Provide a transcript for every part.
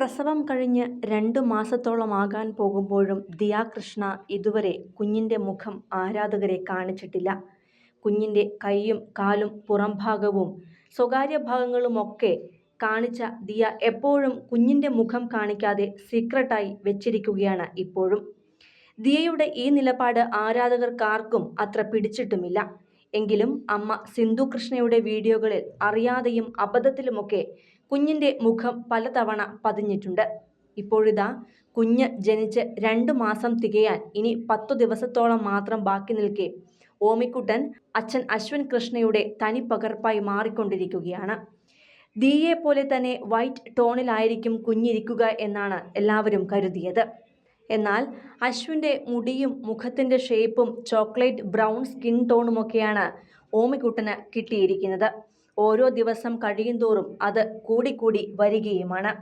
പ്രസവം കഴിഞ്ഞ് രണ്ട് മാസത്തോളമാകാൻ പോകുമ്പോഴും ദിയാകൃഷ്ണ ഇതുവരെ കുഞ്ഞിന്റെ മുഖം ആരാധകരെ കാണിച്ചിട്ടില്ല. കുഞ്ഞിന്റെ കൈയും കാലും പുറംഭാഗവും സ്വകാര്യ ഭാഗങ്ങളുമൊക്കെ കാണിച്ച ദിയ എപ്പോഴും കുഞ്ഞിന്റെ മുഖം കാണിക്കാതെ സീക്രട്ടായി വെച്ചിരിക്കുകയാണ് ഇപ്പോഴും. ദിയയുടെ ഈ നിലപാട് ആരാധകർക്കാർക്കും അത്ര പിടിച്ചിട്ടുമില്ല. എങ്കിലും അമ്മ സിന്ധു കൃഷ്ണയുടെ വീഡിയോകളിൽ അറിയാതെയും അബദ്ധത്തിലുമൊക്കെ കുഞ്ഞിന്റെ മുഖം പലതവണ പതിഞ്ഞിട്ടുണ്ട്. ഇപ്പോഴിതാ കുഞ്ഞ് ജനിച്ച് രണ്ട് മാസം തികയാൻ ഇനി പത്തു ദിവസത്തോളം മാത്രം ബാക്കി നിൽക്കെ ഓമിക്കുട്ടൻ അച്ഛൻ അശ്വിൻ കൃഷ്ണയുടെ തനിപ്പകർപ്പായി മാറിക്കൊണ്ടിരിക്കുകയാണ്. ദിയെ പോലെ തന്നെ വൈറ്റ് ടോണിലായിരിക്കും കുഞ്ഞിരിക്കുക എന്നാണ് എല്ലാവരും കരുതിയത്. എന്നാൽ അശ്വിന്റെ മുടിയും മുഖത്തിന്റെ ഷേപ്പും ചോക്ലേറ്റ് ബ്രൗൺ സ്കിൻ ടോണുമൊക്കെയാണ് ഓമിക്കുട്ടന് കിട്ടിയിരിക്കുന്നത്. ഓരോ ദിവസം കഴിയുന്തോറും അത് കൂടിക്കൂടി വരികയുമാണ്.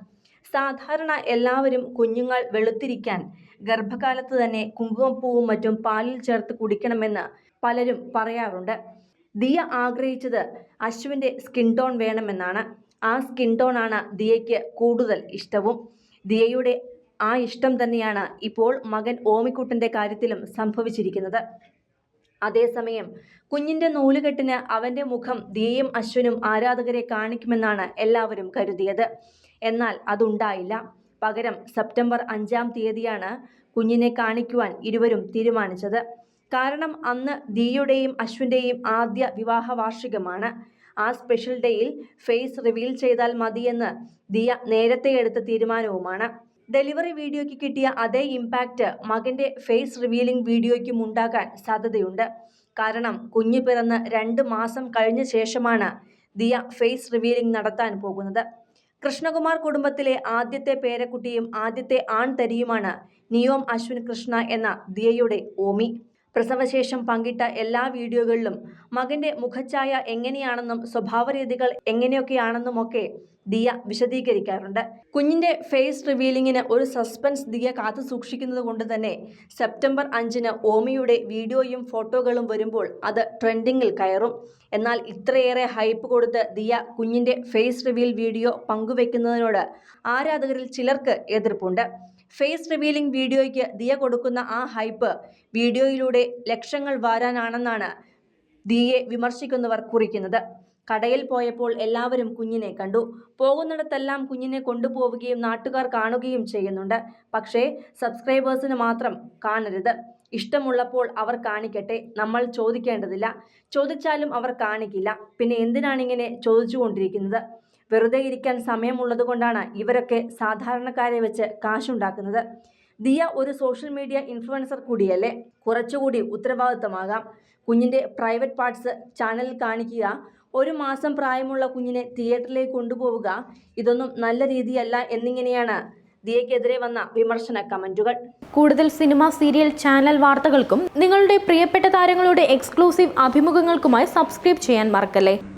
സാധാരണ എല്ലാവരും കുഞ്ഞുങ്ങൾ വെളുത്തിരിക്കാൻ ഗർഭകാലത്ത് തന്നെ കുങ്കുമപ്പൂവും മറ്റും പാലിൽ ചേർത്ത് കുടിക്കണമെന്ന് പലരും പറയാറുണ്ട്. ദിയ ആഗ്രഹിച്ചത് അശ്വിന്റെ സ്കിൻ ടോൺ വേണമെന്നാണ്. ആ സ്കിൻ ടോണാണ് ദിയയ്ക്ക് കൂടുതൽ ഇഷ്ടവും. ദിയയുടെ ആ ഇഷ്ടം തന്നെയാണ് ഇപ്പോൾ മകൻ ഓമിക്കുട്ടന്റെ കാര്യത്തിലും സംഭവിച്ചിരിക്കുന്നത്. അതേസമയം കുഞ്ഞിന്റെ നൂലുകെട്ടിന് അവന്റെ മുഖം ദിയയും അശ്വനും ആരാധകരെ കാണിക്കുമെന്നാണ് എല്ലാവരും കരുതിയത്. എന്നാൽ അതുണ്ടായില്ല. പകരം സെപ്റ്റംബർ അഞ്ചാം തീയതിയാണ് കുഞ്ഞിനെ കാണിക്കുവാൻ ഇരുവരും തീരുമാനിച്ചത്. കാരണം അന്ന് ദിയുടെയും അശ്വിന്റെയും ആദ്യ വിവാഹ വാർഷികമാണ് ആ സ്പെഷ്യൽ ഡേയിൽ ഫേസ് റിവീൽ ചെയ്താൽ മതിയെന്ന് ദിയ നേരത്തെ എടുത്ത തീരുമാനവുമാണ്. ഡെലിവറി വീഡിയോയ്ക്ക് കിട്ടിയ അതേ ഇമ്പാക്റ്റ് മകന്റെ ഫേസ് റിവീലിംഗ് വീഡിയോയ്ക്കും ഉണ്ടാകാൻ സാധ്യതയുണ്ട്. കാരണം കുഞ്ഞു പിറന്ന് രണ്ട് മാസം കഴിഞ്ഞ ശേഷമാണ് ദിയ ഫേസ് റിവീലിംഗ് നടത്താൻ പോകുന്നത്. കൃഷ്ണകുമാർ കുടുംബത്തിലെ ആദ്യത്തെ പേരക്കുട്ടിയും ആദ്യത്തെ ആൺതരിയുമാണ് നിയോം അശ്വിൻ കൃഷ്ണ എന്ന ദിയയുടെ ഓമി. പ്രസവശേഷം പങ്കിട്ട എല്ലാ വീഡിയോകളിലും മകന്റെ മുഖഛായ എങ്ങനെയാണെന്നും സ്വഭാവരീതികൾ എങ്ങനെയൊക്കെയാണെന്നുമൊക്കെ ദിയ വിശദീകരിക്കാറുണ്ട്. കുഞ്ഞിന്റെ ഫേസ് റിവീലിംഗിന് ഒരു സസ്പെൻസ് ദിയ കാത്തു സൂക്ഷിക്കുന്നത് കൊണ്ട് തന്നെ സെപ്റ്റംബർ അഞ്ചിന് ഓമിയുടെ വീഡിയോയും ഫോട്ടോകളും വരുമ്പോൾ അത് ട്രെൻഡിങ്ങിൽ കയറും. എന്നാൽ ഇത്രയേറെ ഹൈപ്പ് കൊടുത്ത് ദിയ കുഞ്ഞിന്റെ ഫേസ് റിവീൽ വീഡിയോ പങ്കുവെക്കുന്നതിനോട് ആരാധകരിൽ ചിലർക്ക് എതിർപ്പുണ്ട്. ഫേസ് റിവീലിംഗ് വീഡിയോയ്ക്ക് ദിയ കൊടുക്കുന്ന ആ ഹൈപ്പ് വീഡിയോയിലൂടെ ലക്ഷങ്ങൾ വാരാനാണെന്നാണ് ദിയെ വിമർശിക്കുന്നവർ കുറിക്കുന്നത്. കടയിൽ പോയപ്പോൾ എല്ലാവരും കുഞ്ഞിനെ കണ്ടു. പോകുന്നിടത്തെല്ലാം കുഞ്ഞിനെ കൊണ്ടുപോവുകയും നാട്ടുകാർ കാണുകയും ചെയ്യുന്നുണ്ട്. പക്ഷേ സബ്സ്ക്രൈബേഴ്സിന് മാത്രം കാണരുത്. ഇഷ്ടമുള്ളപ്പോൾ അവർ കാണിക്കട്ടെ. നമ്മൾ ചോദിക്കേണ്ടതില്ല. ചോദിച്ചാലും അവർ കാണിക്കില്ല. പിന്നെ എന്തിനാണിങ്ങനെ ചോദിച്ചുകൊണ്ടിരിക്കുന്നത്? വെറുതെ ഇരിക്കാൻ സമയമുള്ളത് കൊണ്ടാണ് ഇവരൊക്കെ സാധാരണക്കാരെ വെച്ച് കാശുണ്ടാക്കുന്നത്. ദിയ ഒരു സോഷ്യൽ മീഡിയ ഇൻഫ്ലുവൻസർ കൂടിയല്ലേ? കുറച്ചുകൂടി ഉത്തരവാദിത്തമാകാം. കുഞ്ഞിന്റെ പ്രൈവറ്റ് പാർട്സ് ചാനലിൽ കാണിക്കുക. ഒരു മാസം പ്രായമുള്ള കുഞ്ഞിനെ തിയേറ്ററിലേക്ക് കൊണ്ടുപോവുക. ഇതൊന്നും നല്ല രീതിയല്ല എന്നിങ്ങനെയാണ് ദിയക്കെതിരെ വന്ന വിമർശന കമന്റുകൾ. കൂടുതൽ സിനിമ സീരിയൽ ചാനൽ വാർത്തകൾക്കും നിങ്ങളുടെ പ്രിയപ്പെട്ട താരങ്ങളുടെ എക്സ്ക്ലൂസീവ് അഭിമുഖങ്ങൾക്കുമായി സബ്സ്ക്രൈബ് ചെയ്യാൻ മറക്കല്ലേ?